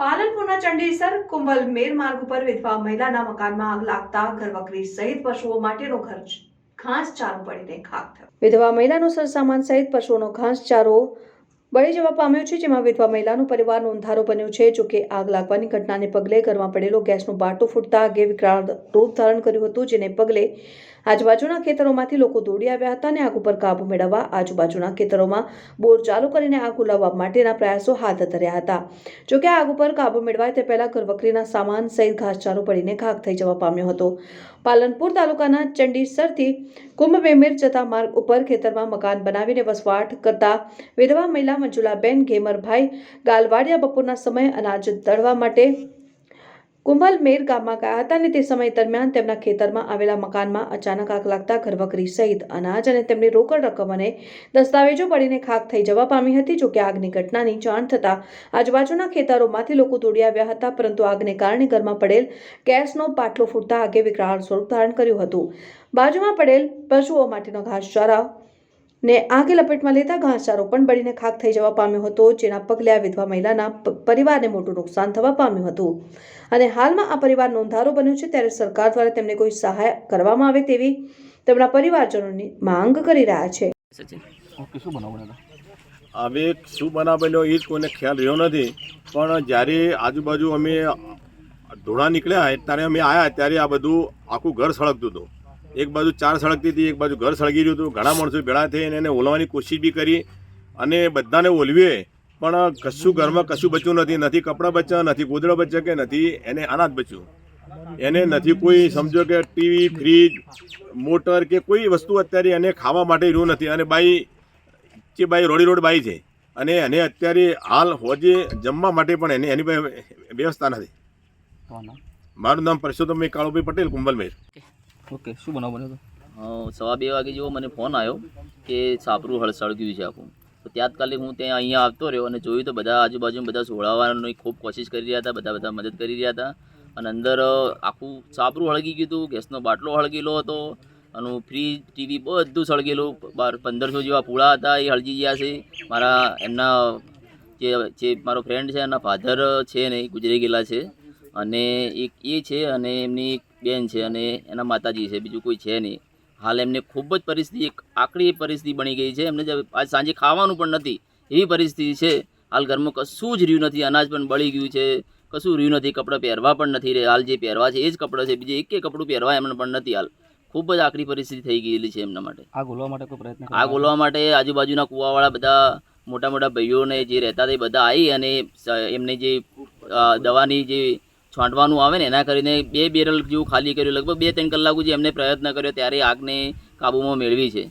પાલનપુરના ચંડીસર કુંભલ મેર માર્ગ ઉપર વિધવા મહિલાના મકાનમાં આગ લાગતા ઘરવકરી સહિત પશુઓ માટેનો ખર્ચ ઘાસ ચારો પડીને ખાક થયો. વિધવા મહિલાનો સરસામાન સહિત પશુઓનો ઘાસ ચારો બળી જવા પામ્યો છે, જેમાં વિધવા મહિલાનો પરિવાર નોંધારો બન્યો છે જોકે આગ લાગવાની ઘટનાને પગલે ઘરમાં પડેલો ગેસનું બાટો ફૂટતા આગે વિકરાળ રૂપ ધારણ કર્યું હતું, જેને પગલે આજુબાજુના ખેતરોમાંથી લોકો દોડી આવ્યા હતા અને આગ ઉપર કાબુ મેળવવા આજુબાજુના ખેતરોમાં બોર ચાલુ કરીને આગ ઉલાવવા માટેના પ્રયાસો હાથ ધર્યા હતા. જોકે આગ ઉપર કાબુ મેળવાય તે પહેલા ઘરવકરીના સામાન સહિત ઘાસચારો પડીને ખાક થઈ જવા પામ્યો હતો. પાલનપુર તાલુકાના ચંડીસરથી કુંભમેમેર જતા માર્ગ ઉપર ખેતરમાં મકાન બનાવીને વસવાટ કરતા વિધવા મહિલા મંજુલાબેન ઘેમરભાઈ ગાલવાડિયા બપોરના સમયે અનાજ દળવા માટે કુંભલમેર ગામમાં ગયા હતા અને તે સમય દરમિયાન તેમના ખેતરમાં આવેલા મકાનમાં અચાનક આગ લાગતા ઘરવકરી સહિત અનાજ અને તેમની રોકડ રકમ અને દસ્તાવેજો પડીને ખાક થઈ જવા પામી હતી, જોકે આગની ઘટનાની જાણ થતાં આજુબાજુના ખેતરોમાંથી લોકો દોડી આવ્યા હતા, પરંતુ આગને કારણે ઘરમાં પડેલ ગેસનો પાટલો ફૂટતા આગે વિકરાળ સ્વરૂપ ધારણ કર્યું હતું. બાજુમાં પડેલ પશુઓ માટેનો ઘાસચારા ને આગે લપેટમાં લેતા ઘાસચારો પણ બળીને ખાક થઈ જવા પામ્યો હતો જેના પગલે આ વિધવા મહિલાના પરિવારને મોટું નુકસાન થવા પામ્યું હતું. અને હાલમાં આ પરિવાર નોંધારો બન્યો છે ત્યારે સરકાર દ્વારા તેમને કોઈ સહાય કરવામાં આવે તેવી તેમના પરિવારજનોની માંગ કરી રહ્યા છે. સચિન. શું બનાવ હવે શું બનાવ બન્યો એ જ કોઈને ખ્યાલ રહ્યો નથી પણ જ્યારે આજુબાજુ અમે ધોળા નીકળ્યા ત્યારે અમે આવ્યા ત્યારે આ બધું આખું ઘર સળગતું હતું. એક બાજુ ચાર સળગતી હતી એક બાજુ ઘર સળગી રહ્યું હતું. ઘણા માણસો ભેળા થઈને એને ઓલવાની કોશિશ બી કરી અને બધાને ઓલવીએ. પણ કશું ઘરમાં કશું બચ્યું નથી. નથી કપડાં બચ્યા નથી ગોદડા બચ્યા કે નથી એને અનાજ બચ્યું. એને નથી કોઈ સમજો કે ટીવી ફ્રીજ મોટર કે કોઈ વસ્તુ અત્યારે એને ખાવા માટે રહ્યું નથી. અને બાઈ જે બાઈ રોડી રોડ બાઈ છે અને એને અત્યારે હાલ હોજે જમવા માટે પણ એને એની પાસે વ્યવસ્થા નથી. મારું નામ પરસોત્તમભાઈ કાળુભાઈ પટેલ કુંભલમેર ઓકે શું બનાવ બન્યો હતો? સવા બે વાગે જેવો મને ફોન આવ્યો કે સાપરું હળ સળગ્યું છે આખું. તો ત્યાંતકાલિક હું ત્યાં અહીંયા આવતો રહ્યો અને જોયું તો બધા આજુબાજુ બધા સોળાવવાની ખૂબ કોશિશ કરી રહ્યા હતા, બધા બધા મદદ કરી રહ્યા હતા. અને અંદર આખું છાપરું હળગી ગયું હતું, ગેસનો બાટલો હળગેલો હતો, અને ફ્રીજ ટીવી બધું સળગેલું. બાર, પંદરસો જેવા પૂળા હતા, એ હળગી ગયા છે. મારા એમના જે જે મારો ફ્રેન્ડ છે, એના ફાધર છે ને એ ગુજરી ગયેલા છે. અને એક એ છે અને એમની એક બેન છે અને એના માતાજી છે બીજું કોઈ છે નહીં. હાલ એમને ખૂબ જ પરિસ્થિતિ એક આકરી પરિસ્થિતિ બની ગઈ છે. એમને જે આજ સાંજે ખાવાનું પણ નથી. એવી પરિસ્થિતિ છે. હાલ ઘરમાં કશું જ રહ્યું નથી. અનાજ પણ બળી ગયું છે. કશું રહ્યું નથી. કપડાં પહેરવા પણ નથી રહે હાલ જે પહેરવા છે એ જ કપડાં છે. બીજે એક કપડું પહેરવા એમને પણ નથી હાલ. ખૂબ જ આકરી પરિસ્થિતિ થઈ ગયેલી છે એમના માટે. આગ ઓલવા માટે કોઈ પ્રયત્ન આગ ઓલવા માટે આજુબાજુના કૂવાવાળા બધા મોટા મોટા ભાઈઓને જે રહેતા હતા એ બધા આવી અને એમને જે દવાની જે છાંટવાનું આવે ને, એના કરીને બે બેરલ જેવું ખાલી કર્યું, લગભગ બે ત્રણ કલાક સુધી એમને પ્રયત્ન કર્યો, ત્યારે આગને કાબૂમાં મેળવી છે.